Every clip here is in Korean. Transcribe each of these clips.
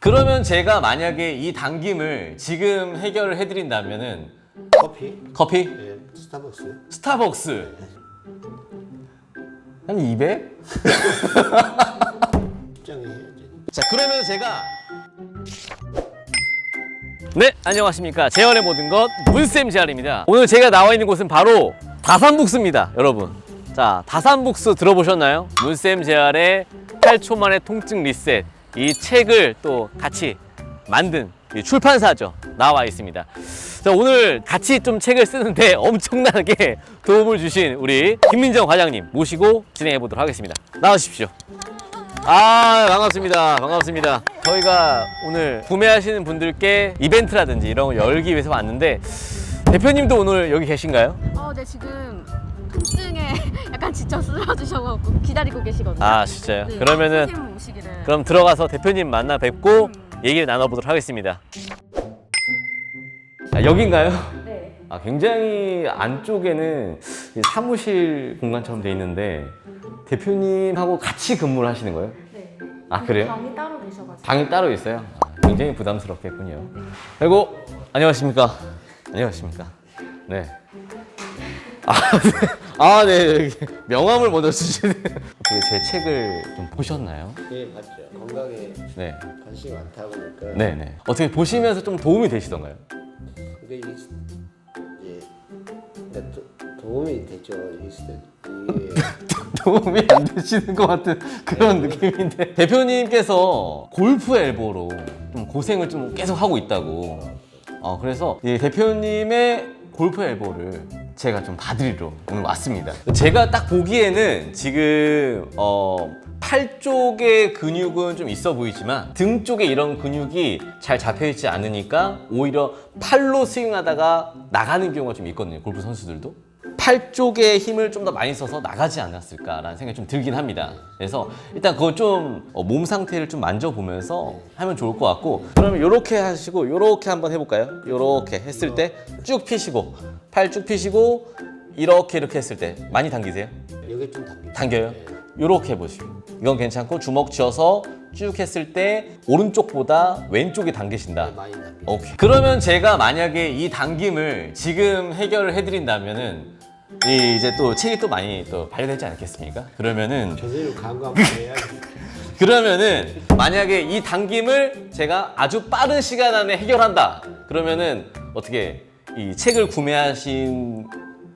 그러면 제가 만약에 이 당김을 지금 해결을 해드린다면은 커피? 커피? 예, 스타벅스. 스타벅스 한 200? 입장에 해야지. 자 그러면 제가 네 안녕하십니까 재현의 모든 것 문쌤 재활입니다 오늘 제가 나와 있는 곳은 바로 다산북스입니다 여러분 자 다산북스 들어보셨나요? 문쌤 재활의 8초 만의 통증 리셋 이 책을 또 같이 만든 이 출판사죠. 나와 있습니다. 자 오늘 같이 좀 책을 쓰는데 엄청나게 도움을 주신 우리 김민정 과장님 모시고 진행해 보도록 하겠습니다. 나와주십시오. 아 반갑습니다. 반갑습니다. 저희가 오늘 구매하시는 분들께 이벤트라든지 이런 걸 열기 위해서 왔는데 대표님도 오늘 여기 계신가요? 어, 네 지금 통증에 약간 지쳐 쓰러지셔서 기다리고 계시거든요. 아 진짜요? 네, 그러면은 선생님 오시기를. 그럼 들어가서 대표님 만나 뵙고 얘기를 나눠보도록 하겠습니다 자 여긴가요? 네. 아 굉장히 안쪽에는 이 사무실 공간처럼 돼 있는데 대표님하고 같이 근무를 하시는 거예요? 네. 아 그래요? 방이 따로 계셔가지고. 방이 따로 있어요? 아, 굉장히 부담스럽겠군요. 그리고 안녕하십니까? 안녕하십니까? 네. 아, 네. 아, 네. 여기 명함을 먼저 주시네. 어떻게 제 책을 좀 보셨나요? 예, 봤죠. 건강에 네. 관심이 많다 보니까. 네, 네. 어떻게 보시면서 좀 도움이 되시던가요? 근데 이게 예, 근데 도, 도움이 되죠. 이게 도움이 안 되시는 것 같은 그런 느낌인데 대표님께서 골프 엘보로 좀 고생을 좀 계속 하고 있다고 어, 그래서 이 대표님의 골프 엘보를 제가 좀 봐드리러 오늘 왔습니다. 제가 딱 보기에는 지금 어, 팔 쪽의 근육은 좀 있어 보이지만 등 쪽에 이런 근육이 잘 잡혀 있지 않으니까 오히려 팔로 스윙하다가 나가는 경우가 좀 있거든요 골프 선수들도 팔 쪽에 힘을 좀 더 많이 써서 나가지 않았을까라는 생각이 좀 들긴 합니다. 그래서 일단 그거 좀 어, 몸 상태를 좀 만져보면서 하면 좋을 것 같고 그러면 이렇게 하시고 이렇게 한번 해볼까요? 이렇게 했을 때 쭉 피시고 팔 쭉 피시고 이렇게 이렇게 했을 때 많이 당기세요? 여기 좀 당겨. 당겨요? 예. 이렇게 해보시고 이건 괜찮고 주먹 쥐어서 쭉 했을 때 오른쪽보다 왼쪽이 당기신다. 네, 많이 당겨. 오케이. 그러면 제가 만약에 이 당김을 지금 해결을 해드린다면은 이 이제 또 책이 또 많이 또 발견되지 않겠습니까? 그러면은 선생님 광고 한번 해야지. 그러면은 만약에 이 당김을 제가 아주 빠른 시간 안에 해결한다. 그러면은 어떻게 이 책을 구매하신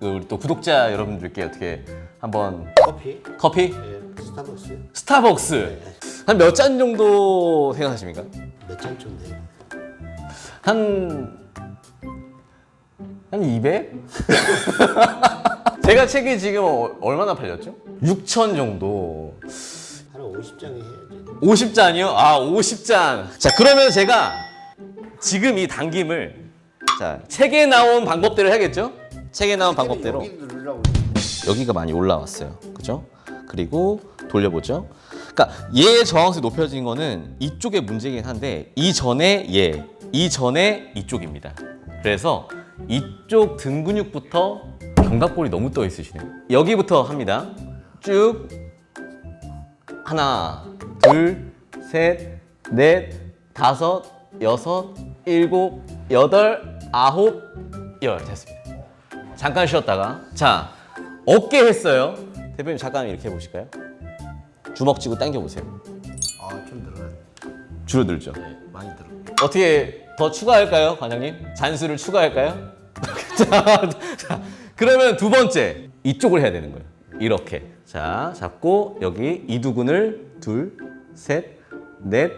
그 우리 또 구독자 여러분들께 어떻게 한번 커피? 커피 예, 스타벅스. 스타벅스 한 몇 잔 정도 생각하십니까? 몇잔 정도. 한, 한 200? 제가 책이 지금 어- 얼마나 팔렸죠? 6천 정도. 한 50장에 해야지. 50잔이요? 아, 50잔. 자, 그러면 제가 지금 이 당김을 자, 책에 나온 방법대로 해야겠죠? 책에 나온 방법대로. 여기 누르라고. 여기가 많이 올라왔어요. 그죠? 그리고 돌려보죠. 그러니까 얘의 저항성이 높여진 거는 이쪽에 문제긴 한데 이전에 얘, 이전에 이쪽입니다. 그래서 이쪽 등 근육부터 견갑골이 너무 떠 있으시네요. 여기부터 합니다. 쭉 하나, 둘, 셋, 넷, 다섯, 여섯, 일곱, 여덟, 아홉, 열 됐습니다. 잠깐 쉬었다가 자 어깨 했어요 대표님 잠깐 이렇게 해보실까요 주먹 쥐고 당겨 보세요 아, 좀 늘어났네. 줄어들죠 네, 많이 들어. 어떻게 더 추가할까요 관장님 잔수를 추가할까요 자, 자 그러면 두 번째 이쪽을 해야 되는 거예요. 이렇게. 자 잡고 여기 이두근을 둘 셋 넷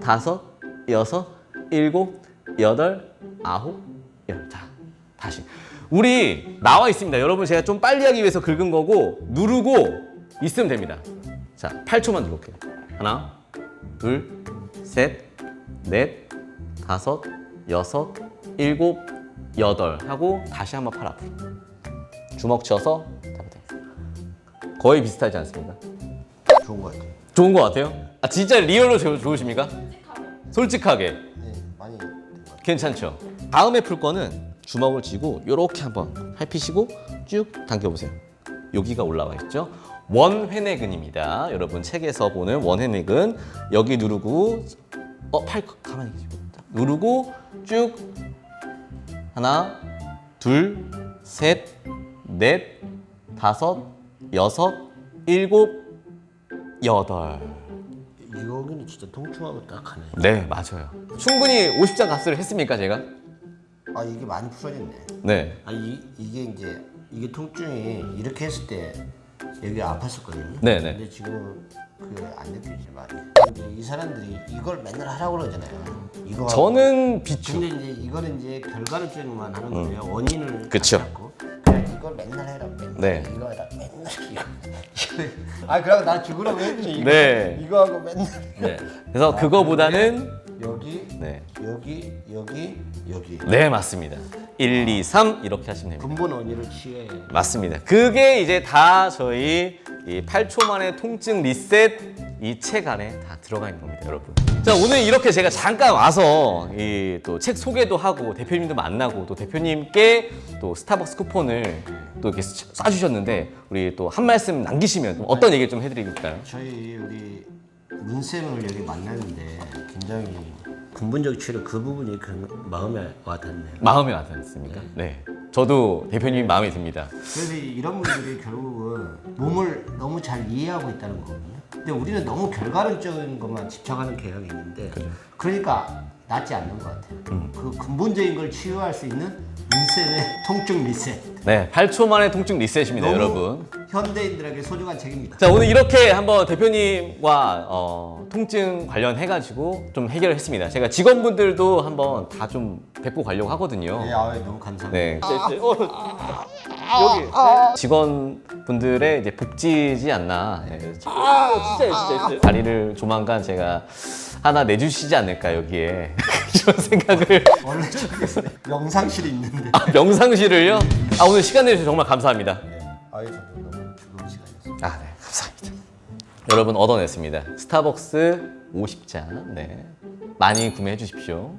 다섯 여섯 일곱 여덟 아홉 열 자 다시. 우리 나와 있습니다. 여러분 제가 좀 빨리 하기 위해서 긁은 거고 누르고 있으면 됩니다. 자 8초만 누를게요. 하나 둘 셋 넷 다섯 여섯 일곱 여덟 하고 다시 한번 팔 앞으로 주먹 잡아당기세요. 거의 비슷하지 않습니까? 좋은 것 같아요. 좋은 것 같아요? 아 진짜 리얼로 좋- 좋으십니까? 솔직하게 네, 많이 된것 같아요. 괜찮죠? 다음에 풀 거는 주먹을 쥐고 이렇게 한번 살피시고 쭉 당겨보세요. 여기가 올라와 있죠? 원회내근입니다. 여러분 책에서 보는 원회내근 여기 누르고 어, 팔 가만히 계시고. 자, 누르고 쭉 하나, 둘, 셋, 넷, 다섯, 여섯, 일곱, 여덟. 여기는 진짜 통충하고 딱 하네. 네, 맞아요. 충분히 50장 값을 했습니까, 제가? 아 이게 많이 풀어졌네. 네. 아 이, 이게 이제 이게 통증이 이렇게 했을 때 여기 아팠었거든요. 네, 네. 근데 지금 그게 안 느껴지지 많이. 근데 이 사람들이 이걸 맨날 하라고 그러잖아요. 이거 하고. 저는 비추. 근데 이제 이거는 이제 결과론적만 하는 거예요. 원인을 음. 그쵸. 그냥 이걸 맨날 해라. 맨날 네. 이거 해라. 맨날 이거. 아 그러고 나 죽으라고 했지. 이거, 네. 이거 하고 맨날 네. 그래서 그거보다는 여기 네. 여기 여기 여기 네, 맞습니다. 1, 2, 3 이렇게 하시면 됩니다. 근본 원인을 취해. 맞습니다. 그게 이제 다 저희 이 8초 만에 통증 리셋 이 책 안에 다 들어가 있는 겁니다, 여러분. 자, 오늘 이렇게 제가 잠깐 와서 이 또 책 소개도 하고 대표님도 만나고 또 대표님께 또 스타벅스 쿠폰을 또 이렇게 쏴 주셨는데 우리 또 한 말씀 남기시면 어떤 얘기 좀 해드릴까요? 저희 우리 문쌤을 여기 만났는데 굉장히 근본적 치료 그 부분이 그 마음에 와닿네요. 마음에 와닿습니까? 네. 저도 대표님 마음에 듭니다. 그래서 이런 분들이 결국은 몸을 너무 잘 이해하고 있다는 거거든요. 근데 우리는 너무 결과론적인 것만 집착하는 경향이 있는데 그러니까 낫지 않는 것 같아요. 그 근본적인 걸 치유할 수 있는 문쌤의 통증 리셋. 네, 8초 만에 통증 리셋입니다, 여러분. 현대인들에게 소중한 책입니다. 자 오늘 이렇게 한번 대표님과 어, 통증 관련해가지고 좀 해결을 했습니다. 제가 직원분들도 한번 다 좀 뵙고 가려고 하거든요. 네, 아, 너무 감사합니다. 네. 여기 직원분들의 이제 복지지 않나. 네. 진짜요, 진짜요. 자리를 조만간 제가 하나 내주시지 않을까 여기에 이런 생각을. 원래 저기 영상실이 있는데. 아, 명상실을요? 아 오늘 시간 내주셔서 정말 감사합니다. 아예 저도 여러분 얻어냈습니다. 스타벅스 50잔, 네, 많이 구매해 주십시오.